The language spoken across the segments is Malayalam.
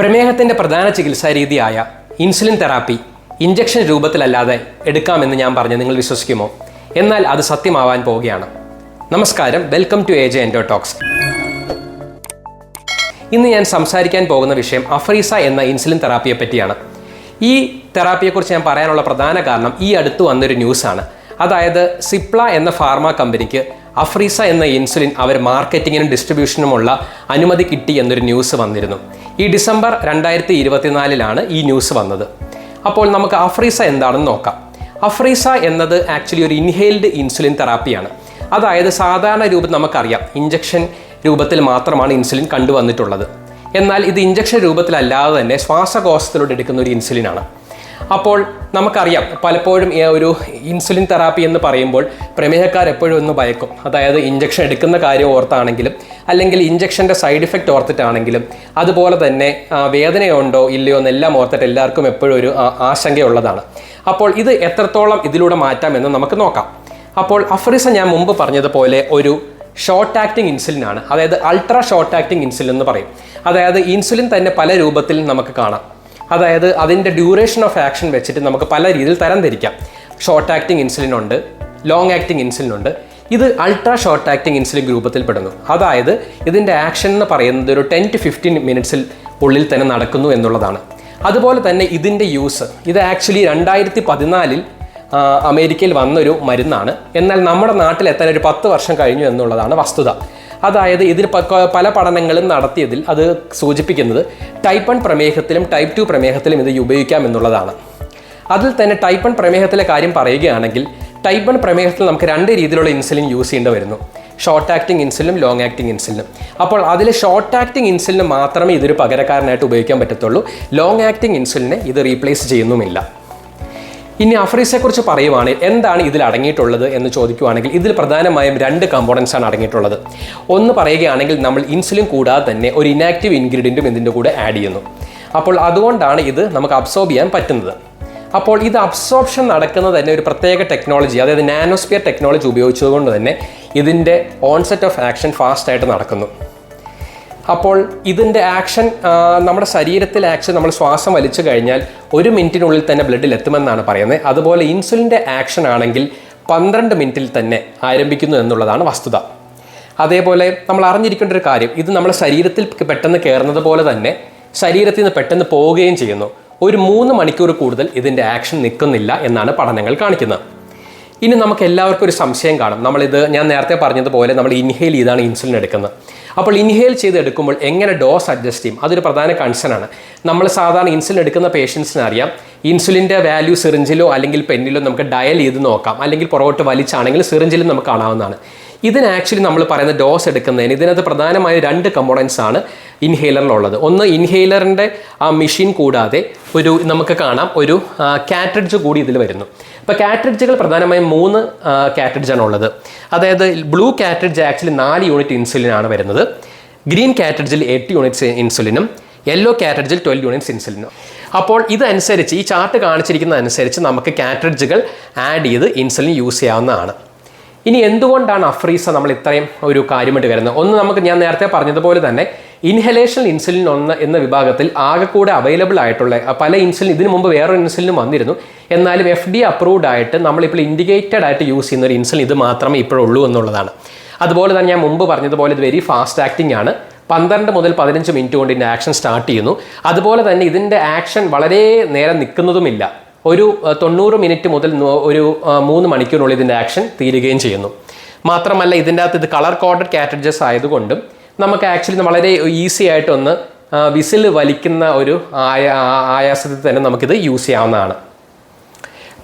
പ്രമേഹത്തിന്റെ പ്രധാന ചികിത്സാ രീതിയായ ഇൻസുലിൻ തെറാപ്പി ഇഞ്ചക്ഷൻ രൂപത്തിലല്ലാതെ എടുക്കാമെന്ന് ഞാൻ പറഞ്ഞ് നിങ്ങൾ വിശ്വസിക്കുമോ? എന്നാൽ അത് സത്യമാവാൻ പോവുകയാണ്. നമസ്കാരം. Welcome to age endotox. ഇന്ന് ഞാൻ സംസാരിക്കാൻ പോകുന്ന വിഷയം അഫ്രീസ എന്ന ഇൻസുലിൻ തെറാപ്പിയെ പറ്റിയാണ്. ഈ തെറാപ്പിയെക്കുറിച്ച് ഞാൻ പറയാനുള്ള പ്രധാന കാരണം ഈ അടുത്ത് വന്നൊരു ന്യൂസാണ്. അതായത് സിപ്ല എന്ന ഫാർമ കമ്പനിക്ക് അഫ്രീസ എന്ന ഇൻസുലിൻ അവർ മാർക്കറ്റിങ്ങിനും ഡിസ്ട്രിബ്യൂഷനുമുള്ള അനുമതി കിട്ടി എന്നൊരു ന്യൂസ് വന്നിരുന്നു. ഈ ഡിസംബർ രണ്ടായിരത്തി ഇരുപത്തിനാലിലാണ് ഈ ന്യൂസ് വന്നത്. അപ്പോൾ നമുക്ക് അഫ്രീസ എന്താണെന്ന് നോക്കാം. അഫ്രീസ എന്നത് ആക്ച്വലി ഒരു ഇൻഹെയിൽഡ് ഇൻസുലിൻ തെറാപ്പിയാണ്. അതായത് സാധാരണ രൂപത്തിൽ നമുക്കറിയാം ഇഞ്ചക്ഷൻ രൂപത്തിൽ മാത്രമാണ് ഇൻസുലിൻ കണ്ടുവന്നിട്ടുള്ളത്. എന്നാൽ ഇത് ഇഞ്ചക്ഷൻ രൂപത്തിലല്ലാതെ തന്നെ ശ്വാസകോശത്തിലൂടെ എടുക്കുന്ന ഒരു ഇൻസുലിനാണ്. അപ്പോൾ നമുക്കറിയാം പലപ്പോഴും ഒരു ഇൻസുലിൻ തെറാപ്പി എന്ന് പറയുമ്പോൾ പ്രമേഹക്കാർ എപ്പോഴും ഒന്ന് ഭയക്കും. അതായത് ഇഞ്ചക്ഷൻ എടുക്കുന്ന കാര്യം ഓർത്താണെങ്കിലും അല്ലെങ്കിൽ ഇഞ്ചക്ഷന്റെ സൈഡ് ഇഫക്റ്റ് ഓർത്തിട്ടാണെങ്കിലും അതുപോലെ തന്നെ വേദനയുണ്ടോ ഇല്ലയോ എന്നെല്ലാം ഓർത്തിട്ട് എല്ലാവർക്കും എപ്പോഴും ഒരു ആശങ്കയുള്ളതാണ്. അപ്പോൾ ഇത് എത്രത്തോളം ഇതിലൂടെ മാറ്റാമെന്ന് നമുക്ക് നോക്കാം. അപ്പോൾ അഫ്രിസ ഞാൻ മുമ്പ് പറഞ്ഞതുപോലെ ഒരു ഷോർട്ട് ആക്ടിങ് ഇൻസുലിൻ ആണ്. അതായത് അൾട്രാ ഷോർട്ട് ആക്ടിങ് ഇൻസുലിൻ എന്ന് പറയും. അതായത് ഇൻസുലിൻ തന്നെ പല രൂപത്തിൽ നമുക്ക് കാണാം. അതായത് അതിന്റെ ഡ്യൂറേഷൻ ഓഫ് ആക്ഷൻ വെച്ചിട്ട് നമുക്ക് പല രീതിയിൽ തരംതിരിക്കാം ഷോർട്ട് ആക്ടിങ് ഇൻസുലിൻ ഉണ്ട് ലോങ് ആക്ടിങ് ഇൻസുലിൻ ഉണ്ട്. ഇത് അൾട്രാ ഷോർട്ട് ആക്ടിങ് ഇൻസുലിൻ ഗ്രൂപ്പത്തിൽ പെടുന്നു. അതായത് ഇതിന്റെ ആക്ഷൻ എന്ന് പറയുന്നത് ഒരു ടെൻ ടു ഫിഫ്റ്റീൻ മിനിറ്റ്സിൽ ഉള്ളിൽ തന്നെ നടക്കുന്നു എന്നുള്ളതാണ്. അതുപോലെ തന്നെ ഇതിന്റെ യൂസ് ഇത് ആക്ച്വലി രണ്ടായിരത്തി പതിനാലിൽ അമേരിക്കയിൽ വന്നൊരു മരുന്നാണ്. എന്നാൽ നമ്മുടെ നാട്ടിൽ എത്താൻ ഒരു പത്ത് വർഷം കഴിഞ്ഞു എന്നുള്ളതാണ് വസ്തുത. അതായത് ഇതിൽ പല പഠനങ്ങളും നടത്തിയതിൽ അത് സൂചിപ്പിക്കുന്നത് ടൈപ്പ് വൺ പ്രമേഹത്തിലും ടൈപ്പ് ടു പ്രമേഹത്തിലും ഇത് ഉപയോഗിക്കാം എന്നുള്ളതാണ്. അതിൽ തന്നെ ടൈപ്പ് വൺ പ്രമേഹത്തിലെ കാര്യം പറയുകയാണെങ്കിൽ ടൈപ്പ് വൺ പ്രമേഹത്തിൽ നമുക്ക് രണ്ട് രീതിയിലുള്ള ഇൻസുലിൻ യൂസ് ചെയ്യേണ്ടി വരുന്നു. ഷോർട്ട് ആക്ടിങ് ഇൻസുലിനും ലോങ് ആക്ടിങ് ഇൻസുലിനും അപ്പോൾ അതിൽ ഷോർട്ട് ആക്ടിങ് ഇൻസുലിന് മാത്രമേ ഇതൊരു പകരക്കാരനായിട്ട് ഉപയോഗിക്കാൻ പറ്റത്തുള്ളൂ. ലോങ് ആക്ടിങ് ഇൻസുലിനെ ഇത് റീപ്ലേസ് ചെയ്യുന്നുമില്ല. ഇനി അഫ്രീസെക്കുറിച്ച് പറയുവാണെങ്കിൽ എന്താണ് ഇതിൽ അടങ്ങിയിട്ടുള്ളത് എന്ന് ചോദിക്കുവാണെങ്കിൽ ഇതിൽ പ്രധാനമായും രണ്ട് കമ്പോണൻസ് ആണ് അടങ്ങിയിട്ടുള്ളത്. ഒന്ന് പറയുകയാണെങ്കിൽ നമ്മൾ ഇൻസുലിൻ കൂടാതെ തന്നെ ഒരു ഇനാക്റ്റീവ് ഇൻഗ്രീഡിയന്റും ഇതിന്റെ കൂടെ ആഡ് ചെയ്യുന്നു. അപ്പോൾ അതുകൊണ്ടാണ് ഇത് നമുക്ക് അബ്സോർബ് ചെയ്യാൻ പറ്റുന്നത്. അപ്പോൾ ഇത് അബ്സോർപ്ഷൻ നടക്കുന്നത് തന്നെ ഒരു പ്രത്യേക ടെക്നോളജി അതായത് നാനോസ്പിയർ ടെക്നോളജി ഉപയോഗിച്ചതുകൊണ്ട് തന്നെ ഇതിന്റെ ഓൺസെറ്റ് ഓഫ് ആക്ഷൻ ഫാസ്റ്റായിട്ട് നടക്കുന്നു. അപ്പോൾ ഇതിന്റെ ആക്ഷൻ നമ്മുടെ ശരീരത്തിൽ ആക്ഷൻ നമ്മൾ ശ്വാസം വലിച്ചു കഴിഞ്ഞാൽ ഒരു മിനിറ്റിനുള്ളിൽ തന്നെ ബ്ലഡിൽ എത്തുമെന്നാണ് പറയുന്നത്. അതുപോലെ ഇൻസുലിന്റെ ആക്ഷൻ ആണെങ്കിൽ പന്ത്രണ്ട് മിനിറ്റിൽ തന്നെ ആരംഭിക്കുന്നു എന്നുള്ളതാണ് വസ്തുത. അതേപോലെ നമ്മൾ അറിഞ്ഞിരിക്കേണ്ട ഒരു കാര്യം ഇത് നമ്മുടെ ശരീരത്തിൽ പെട്ടെന്ന് കയറുന്നത് പോലെ തന്നെ ശരീരത്തിൽ നിന്ന് പെട്ടെന്ന് പോവുകയും ചെയ്യുന്നു. ഒരു മൂന്ന് മണിക്കൂർ കൂടുതൽ ഇതിന്റെ ആക്ഷൻ നിൽക്കുന്നില്ല എന്നാണ് പഠനങ്ങൾ കാണിക്കുന്നത്. ഇനി നമുക്ക് എല്ലാവർക്കും ഒരു സംശയം കാണും. നമ്മളിത് ഞാൻ നേരത്തെ പറഞ്ഞതുപോലെ നമ്മൾ ഇൻഹെയിൽ ചെയ്താണ് ഇൻസുലിൻ എടുക്കുന്നത്. അപ്പോൾ ഇൻഹെയിൽ ചെയ്ത് എടുക്കുമ്പോൾ എങ്ങനെ ഡോസ് അഡ്ജസ്റ്റ് ചെയ്യും? അതൊരു പ്രധാന കൺസേൺ ആണ്. നമ്മൾ സാധാരണ ഇൻസുലിൻ എടുക്കുന്ന പേഷ്യൻസിന് അറിയാം. ഇൻസുലിന്റെ വാല്യൂ സിറിഞ്ചിലോ അല്ലെങ്കിൽ പെന്നിലോ നമുക്ക് ഡയൽ ചെയ്ത് നോക്കാം. അല്ലെങ്കിൽ പുറകോട്ട് വലിച്ചാണെങ്കിൽ സിറിഞ്ചിലും നമുക്ക് കാണാവുന്നതാണ്. ഇതിന് ആക്ച്വലി നമ്മൾ പറയുന്ന ഡോസ് എടുക്കുന്നതിന് ഇതിനകത്ത് പ്രധാനമായ രണ്ട് കമ്പോണൻസ് ആണ് ഇൻഹെയിലറിലുള്ളത് ഒന്ന് ഇൻഹെയിലറിന്റെ ആ മെഷീൻ കൂടാതെ ഒരു നമുക്ക് കാണാം ഒരു കാറ്റഡ്ജ് കൂടി ഇതിൽ വരുന്നു. അപ്പോൾ കാറ്റഡ്ജുകൾ പ്രധാനമായും മൂന്ന് കാറ്റഡ്ജാണ് ഉള്ളത് അതായത് ബ്ലൂ കാറ്റഡ്ജ് ആക്ച്വലി നാല് യൂണിറ്റ് ഇൻസുലിനാണ് വരുന്നത്. ഗ്രീൻ കാറ്റഡ്ജിൽ എട്ട് യൂണിറ്റ്സ് ഇൻസുലിനും യെല്ലോ കാറ്റഡ്ജിൽ ട്വൽവ് യൂണിറ്റ്സ് ഇൻസുലിനും അപ്പോൾ ഇതനുസരിച്ച് ഈ ചാർട്ട് കാണിച്ചിരിക്കുന്ന അനുസരിച്ച് നമുക്ക് കാറ്റഡ്ജുകൾ ആഡ് ചെയ്ത് ഇൻസുലിൻ യൂസ് ചെയ്യാവുന്നതാണ്. ഇനി എന്തുകൊണ്ടാണ് അഫ്രീസ നമ്മൾ ഇത്രയും ഒരു കാര്യമായിട്ട് വരുന്നത്? ഒന്ന് നമുക്ക് ഞാൻ നേരത്തെ പറഞ്ഞതുപോലെ തന്നെ ഇൻഹലേഷൻ ഇൻസുലിൻ ഒന്ന് എന്ന വിഭാഗത്തിൽ ആകെ കൂടെ അവൈലബിൾ ആയിട്ടുള്ള പല ഇൻസുലിൻ ഇതിനു മുമ്പ് വേറൊരു ഇൻസുലിനും വന്നിരുന്നു. എന്നാലും എഫ് ഡി അപ്രൂവ്ഡ് ആയിട്ട് നമ്മളിപ്പോൾ ഇൻഡിക്കേറ്റഡ് ആയിട്ട് യൂസ് ചെയ്യുന്ന ഒരു ഇൻസുലിൻ ഇത് മാത്രമേ ഇപ്പോഴുള്ളൂ എന്നുള്ളതാണ്. അതുപോലെ തന്നെ ഞാൻ മുമ്പ് പറഞ്ഞതുപോലെ ഇത് വെരി ഫാസ്റ്റ് ആക്ടിംഗ് ആണ്. പന്ത്രണ്ട് മുതൽ പതിനഞ്ച് മിനിറ്റ് കൊണ്ട് ഇതിന്റെ ആക്ഷൻ സ്റ്റാർട്ട് ചെയ്യുന്നു. അതുപോലെ തന്നെ ഇതിന്റെ ആക്ഷൻ വളരെ നേരം നിൽക്കുന്നതുമില്ല. ഒരു തൊണ്ണൂറ് മിനിറ്റ് മുതൽ ഒരു മൂന്ന് മണിക്കൂറിനുള്ളിൽ ഇതിന്റെ ആക്ഷൻ തീരുകയും ചെയ്യുന്നു. മാത്രമല്ല ഇതിന്റെ അകത്ത് ഇത് കളർ കോഡഡ് കാറ്റഡ്ജസ് ആയതുകൊണ്ടും നമുക്ക് ആക്ച്വലി വളരെ ഈസി ആയിട്ടൊന്ന് വിസിൽ വലിക്കുന്ന ഒരു ആയ ആയാസത്തിൽ തന്നെ നമുക്കിത് യൂസ് ചെയ്യാവുന്നതാണ്.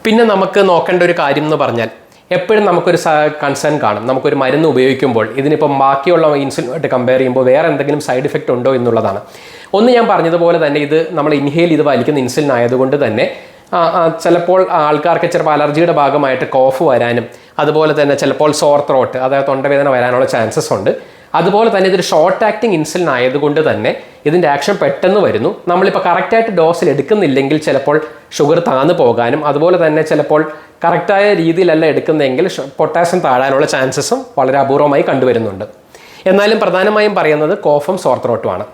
പിന്നെ നമുക്ക് നോക്കേണ്ട ഒരു കാര്യം എന്ന് പറഞ്ഞാൽ എപ്പോഴും നമുക്കൊരു കൺസേൺ കാണും. നമുക്കൊരു മരുന്ന് ഉപയോഗിക്കുമ്പോൾ ഇതിനിപ്പം ബാക്കിയുള്ള ഇൻസുലിനുമായിട്ട് കമ്പയർ ചെയ്യുമ്പോൾ വേറെ എന്തെങ്കിലും സൈഡ് ഇഫക്റ്റ് ഉണ്ടോ എന്നുള്ളതാണ്. ഒന്ന് ഞാൻ പറഞ്ഞതുപോലെ തന്നെ ഇത് നമ്മൾ ഇൻഹെയിൽ ചെയ്ത് വലിക്കുന്ന ഇൻസുലിൻ ആയതുകൊണ്ട് തന്നെ ചിലപ്പോൾ ആൾക്കാർക്ക് ചിലപ്പോൾ അലർജിയുടെ ഭാഗമായിട്ട് കോഫ് വരാനും അതുപോലെ തന്നെ ചിലപ്പോൾ സോർ ത്രോട്ട് അതായത് തൊണ്ടവേദന വരാനുള്ള ചാൻസസ് ഉണ്ട്. അതുപോലെ തന്നെ ഇതൊരു ഷോർട്ട് ആക്ടിങ് ഇൻസുലിൻ ആയതുകൊണ്ട് തന്നെ ഇതിന്റെ ആക്ഷൻ പെട്ടെന്ന് വരുന്നു. നമ്മളിപ്പോൾ കറക്റ്റായിട്ട് ഡോസിൽ എടുക്കുന്നില്ലെങ്കിൽ ചിലപ്പോൾ ഷുഗർ താന്നു പോകാനും അതുപോലെ തന്നെ ചിലപ്പോൾ കറക്റ്റായ രീതിയിലല്ല എടുക്കുന്നതെങ്കിൽ പൊട്ടാസ്യം താഴാനുള്ള ചാൻസസും വളരെ അപൂർവമായി കണ്ടുവരുന്നുണ്ട്. എന്നാലും പ്രധാനമായും പറയുന്നത് കോഫും സോർത്രോട്ടുമാണ്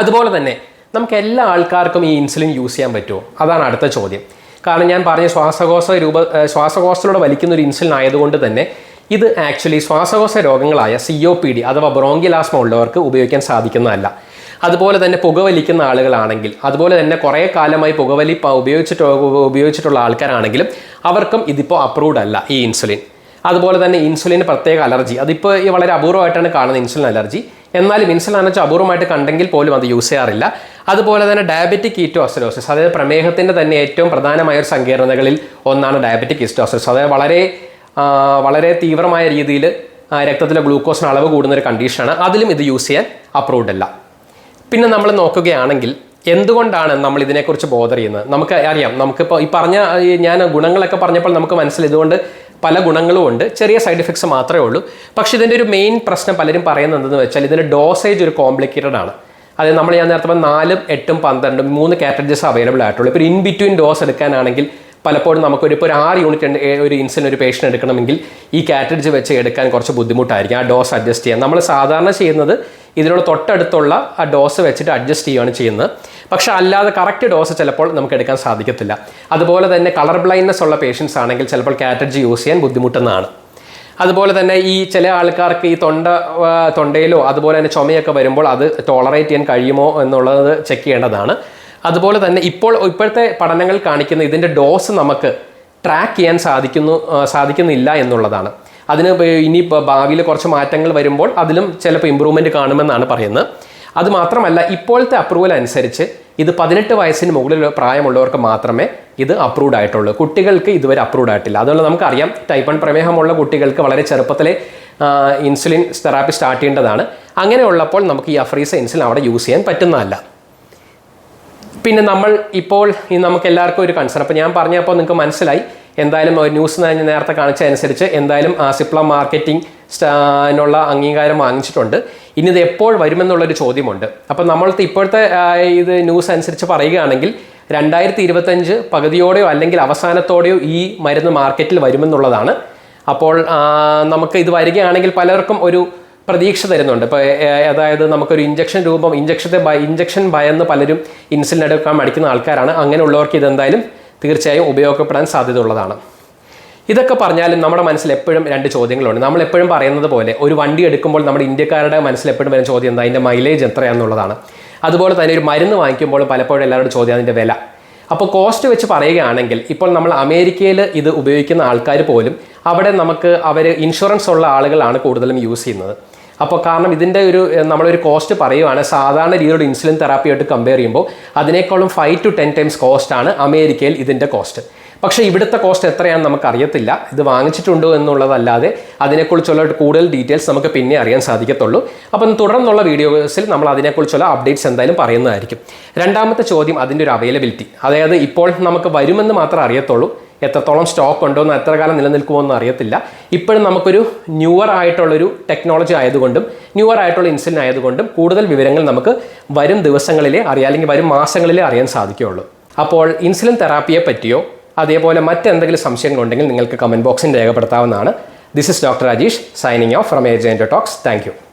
അതുപോലെ തന്നെ നമുക്ക് എല്ലാ ആൾക്കാർക്കും ഈ ഇൻസുലിൻ യൂസ് ചെയ്യാൻ പറ്റുമോ? അതാണ് അടുത്ത ചോദ്യം. കാരണം ഞാൻ പറഞ്ഞ ശ്വാസകോശ രൂപ ശ്വാസകോശത്തിലൂടെ വലിക്കുന്ന ഒരു ഇൻസുലിൻ ആയതുകൊണ്ട് തന്നെ ഇത് ആക്ച്വലി ശ്വാസകോശ രോഗങ്ങളായ സി ഒ പി ഡി അഥവാ ബ്രോങ്കിലാസ്മ ഉള്ളവർക്ക് ഉപയോഗിക്കാൻ സാധിക്കുന്നതല്ല. അതുപോലെ തന്നെ പുകവലിക്കുന്ന ആളുകളാണെങ്കിൽ അതുപോലെ തന്നെ കുറേ കാലമായി പുകവലി ഉപയോഗിച്ചിട്ട് ഉപയോഗിച്ചിട്ടുള്ള ആൾക്കാരാണെങ്കിലും അവർക്കും ഇതിപ്പോൾ അപ്രൂവ്ഡ് അല്ല ഈ ഇൻസുലിൻ അതുപോലെ തന്നെ ഇൻസുലിന് പ്രത്യേക അലർജി അതിപ്പോൾ വളരെ അപൂർവമായിട്ടാണ് കാണുന്നത് ഇൻസുലിൻ അലർജി എന്നാലും ഇൻസുലിൻ അലർജി അപൂർവമായിട്ട് കണ്ടെങ്കിൽ പോലും അത് യൂസ് ചെയ്യാറില്ല. അതുപോലെ തന്നെ ഡയബറ്റിക് കീറ്റോസിലോസിസ് അതായത് പ്രമേഹത്തിന്റെ തന്നെ ഏറ്റവും പ്രധാനമായ ഒരു സങ്കീർണതകളിൽ ഒന്നാണ് ഡയബറ്റിക് കീറ്റോസിസ് അതായത് വളരെ വളരെ തീവ്രമായ രീതിയിൽ രക്തത്തിലെ ഗ്ലൂക്കോസിന് അളവ് കൂടുന്നൊരു കണ്ടീഷനാണ്. അതിലും ഇത് യൂസ് ചെയ്യാൻ അപ്രൂവ്ഡ് അല്ല. പിന്നെ നമ്മൾ നോക്കുകയാണെങ്കിൽ എന്തുകൊണ്ടാണ് നമ്മൾ ഇതിനെക്കുറിച്ച് ബോധർ ചെയ്യുന്നത്? നമുക്ക് അറിയാം. നമുക്കിപ്പോൾ ഈ പറഞ്ഞ ഞാൻ ഗുണങ്ങളൊക്കെ പറഞ്ഞപ്പോൾ നമുക്ക് മനസ്സിലായി. ഇതുകൊണ്ട് പല ഗുണങ്ങളും ഉണ്ട്. ചെറിയ സൈഡ് ഇഫക്ട്സ് മാത്രമേ ഉള്ളൂ. പക്ഷേ ഇതിന്റെ ഒരു മെയിൻ പ്രശ്നം പലരും പറയുന്നത് എന്തെന്ന് വെച്ചാൽ ഇതിന്റെ ഡോസേജ് ഒരു കോംപ്ലിക്കേറ്റഡ് ആണ്. അതായത് നമ്മൾ ഞാൻ നേരത്തെ നാലും എട്ടും പന്ത്രണ്ടും മൂന്ന് കാറ്റഡ്ജസ് അവൈലബിൾ ആയിട്ടുള്ളൂ. ഇപ്പോൾ ഇൻ ബിറ്റ്വീൻ ഡോസ് എടുക്കാനാണെങ്കിൽ പലപ്പോഴും നമുക്കൊരു ഇപ്പോൾ ഒരു ആറ് യൂണിറ്റ് ഒരു ഇൻസുലിൻ ഒരു പേഷ്യന്റ് എടുക്കണമെങ്കിൽ ഈ കാറ്റഡ്ജ് വെച്ച് എടുക്കാൻ കുറച്ച് ബുദ്ധിമുട്ടായിരിക്കും. ആ ഡോസ് അഡ്ജസ്റ്റ് ചെയ്യാൻ. നമ്മൾ സാധാരണ ചെയ്യുന്നത് ഇതിനോട് തൊട്ടടുത്തുള്ള ആ ഡോസ് വെച്ചിട്ട് അഡ്ജസ്റ്റ് ചെയ്യുകയാണ് ചെയ്യുന്നത്. പക്ഷെ അല്ലാതെ കറക്റ്റ് ഡോസ് ചിലപ്പോൾ നമുക്ക് എടുക്കാൻ സാധിക്കത്തില്ല. അതുപോലെ തന്നെ കളർ ബ്ലൈൻഡ്നെസ് ഉള്ള പേഷ്യൻസ് ആണെങ്കിൽ ചിലപ്പോൾ കാറ്റഡ്ജ് യൂസ് ചെയ്യാൻ ബുദ്ധിമുട്ടെന്നാണ് അതുപോലെ തന്നെ ഈ ചില ആൾക്കാർക്ക് ഈ തൊണ്ട തൊണ്ടയിലോ അതുപോലെ തന്നെ ചുമയൊക്കെ വരുമ്പോൾ അത് ടോളറേറ്റ് ചെയ്യാൻ കഴിയുമോ എന്നുള്ളത് ചെക്ക് ചെയ്യേണ്ടതാണ്. അതുപോലെ തന്നെ ഇപ്പോൾ ഇപ്പോഴത്തെ പഠനങ്ങൾ കാണിക്കുന്ന ഇതിന്റെ ഡോസ് നമുക്ക് ട്രാക്ക് ചെയ്യാൻ സാധിക്കുന്നു സാധിക്കുന്നില്ല എന്നുള്ളതാണ്. അതിന് ഇനി ഭാവിയിൽ കുറച്ച് മാറ്റങ്ങൾ വരുമ്പോൾ അതിലും ചിലപ്പോൾ ഇമ്പ്രൂവ്മെന്റ് കാണുമെന്നാണ് പറയുന്നത്. അതുമാത്രമല്ല ഇപ്പോഴത്തെ അപ്രൂവൽ അനുസരിച്ച് ഇത് പതിനെട്ട് വയസ്സിന് മുകളിൽ പ്രായമുള്ളവർക്ക് മാത്രമേ ഇത് അപ്രൂവ്ഡ് ആയിട്ടുള്ളൂ. കുട്ടികൾക്ക് ഇതുവരെ അപ്രൂവ്ഡ് ആയിട്ടില്ല. അതുകൊണ്ട് നമുക്കറിയാം ടൈപ്പ് വൺ പ്രമേഹമുള്ള കുട്ടികൾക്ക് വളരെ ചെറുപ്പത്തിലെ ഇൻസുലിൻ തെറാപ്പി സ്റ്റാർട്ട് ചെയ്യേണ്ടതാണ്. അങ്ങനെയുള്ളപ്പോൾ നമുക്ക് ഈ അഫ്രീസ ഇൻസുലിൻ അവിടെ യൂസ് ചെയ്യാൻ പറ്റുന്നതല്ല. പിന്നെ നമ്മൾ ഇപ്പോൾ ഈ നമുക്ക് എല്ലാവർക്കും ഒരു കൺസേൺ അപ്പോൾ ഞാൻ പറഞ്ഞപ്പോൾ നിങ്ങൾക്ക് മനസ്സിലായി. എന്തായാലും ന്യൂസ് ഞാൻ നേരത്തെ കാണിച്ചതനുസരിച്ച് എന്തായാലും സിപ്ല മാർക്കറ്റിംഗ് നുള്ള അംഗീകാരം വാങ്ങിച്ചിട്ടുണ്ട്. ഇനി ഇത് എപ്പോൾ വരുമെന്നുള്ളൊരു ചോദ്യമുണ്ട്. അപ്പോൾ നമ്മളത്തെ ഇപ്പോഴത്തെ ഇത് ന്യൂസ് അനുസരിച്ച് പറയുകയാണെങ്കിൽ രണ്ടായിരത്തി ഇരുപത്തഞ്ച് പകുതിയോടെയോ അല്ലെങ്കിൽ അവസാനത്തോടെയോ ഈ മരുന്ന് മാർക്കറ്റിൽ വരുമെന്നുള്ളതാണ്. അപ്പോൾ നമുക്ക് ഇത് വരികയാണെങ്കിൽ പലർക്കും ഒരു പ്രതീക്ഷ തരുന്നുണ്ട്. ഇപ്പോൾ അതായത് നമുക്കൊരു ഇഞ്ചക്ഷൻ രൂപം ഇഞ്ചക്ഷത്തെ ഇഞ്ചക്ഷൻ ഭയന്ന് പലരും ഇൻസുലിൻ എടുക്കാൻ മടിക്കുന്ന ആൾക്കാരാണ്. അങ്ങനെയുള്ളവർക്ക് ഇതെന്തായാലും തീർച്ചയായും ഉപയോഗപ്പെടാൻ സാധ്യതയുള്ളതാണ്. ഇതൊക്കെ പറഞ്ഞാലും നമ്മുടെ മനസ്സിൽ എപ്പോഴും രണ്ട് ചോദ്യങ്ങളുണ്ട്. നമ്മൾ എപ്പോഴും പറയുന്നത് പോലെ ഒരു വണ്ടി എടുക്കുമ്പോൾ നമ്മുടെ ഇന്ത്യക്കാരുടെ മനസ്സിൽ എപ്പോഴും വരുന്ന ചോദ്യം എന്താ? അതിന്റെ മൈലേജ് എത്രയാണെന്നുള്ളതാണ് അതുപോലെ തന്നെ ഒരു മരുന്ന് വാങ്ങിക്കുമ്പോൾ പലപ്പോഴും എല്ലാവരുടെ ചോദ്യം അതിന്റെ വില. അപ്പോൾ കോസ്റ്റ് വെച്ച് പറയുകയാണെങ്കിൽ ഇപ്പോൾ നമ്മൾ അമേരിക്കയിൽ ഇത് ഉപയോഗിക്കുന്ന ആൾക്കാർ പോലും അവിടെ നമുക്ക് അവർ ഇൻഷുറൻസ് ഉള്ള ആളുകളാണ് കൂടുതലും യൂസ് ചെയ്യുന്നത്. അപ്പോൾ കാരണം ഇതിന്റെ ഒരു നമ്മളൊരു കോസ്റ്റ് പറയുവാണ്. സാധാരണ രീതിയിലുള്ള ഇൻസുലിൻ തെറാപ്പിയായിട്ട് കമ്പയർ ചെയ്യുമ്പോൾ അതിനേക്കാളും ഫൈവ് ടു ടെൻ ടൈംസ് കോസ്റ്റാണ് അമേരിക്കയിൽ ഇതിന്റെ കോസ്റ്റ് പക്ഷേ ഇവിടുത്തെ കോസ്റ്റ് എത്രയാണെന്ന് നമുക്ക് അറിയത്തില്ല ഇത് വാങ്ങിച്ചിട്ടുണ്ടോ എന്നുള്ളതല്ലാതെ അതിനെക്കുറിച്ചുള്ള കൂടുതൽ ഡീറ്റെയിൽസ് നമുക്ക് പിന്നെ അറിയാൻ സാധിക്കത്തുള്ളൂ. അപ്പം തുടർന്നുള്ള വീഡിയോസിൽ നമ്മൾ അതിനെക്കുറിച്ചുള്ള അപ്ഡേറ്റ്സ് എന്തായാലും പറയുന്നതായിരിക്കും. രണ്ടാമത്തെ ചോദ്യം അതിന്റെ ഒരു അവൈലബിലിറ്റി അതായത് ഇപ്പോൾ നമുക്ക് വരുമെന്ന് മാത്രം അറിയത്തുള്ളൂ. എത്രത്തോളം സ്റ്റോക്ക് ഉണ്ടോ എന്ന് എത്ര കാലം നിലനിൽക്കുമോ എന്ന് അറിയത്തില്ല. ഇപ്പോഴും നമുക്കൊരു ന്യൂവർ ആയിട്ടുള്ളൊരു ടെക്നോളജി ആയതുകൊണ്ടും ന്യൂവർ ആയിട്ടുള്ള ഇൻസുലിൻ ആയതുകൊണ്ടും കൂടുതൽ വിവരങ്ങൾ നമുക്ക് വരും ദിവസങ്ങളിലേ അറിയാം അല്ലെങ്കിൽ വരും മാസങ്ങളിലേ അറിയാൻ സാധിക്കുകയുള്ളൂ. അപ്പോൾ ഇൻസുലിൻ തെറാപ്പിയെ പറ്റിയോ അതേപോലെ മറ്റെന്തെങ്കിലും സംശയങ്ങളുണ്ടെങ്കിൽ നിങ്ങൾക്ക് കമന്റ് ബോക്സിൽ രേഖപ്പെടുത്താവുന്നതാണ്. This is doctor Rajesh signing off from age talks thank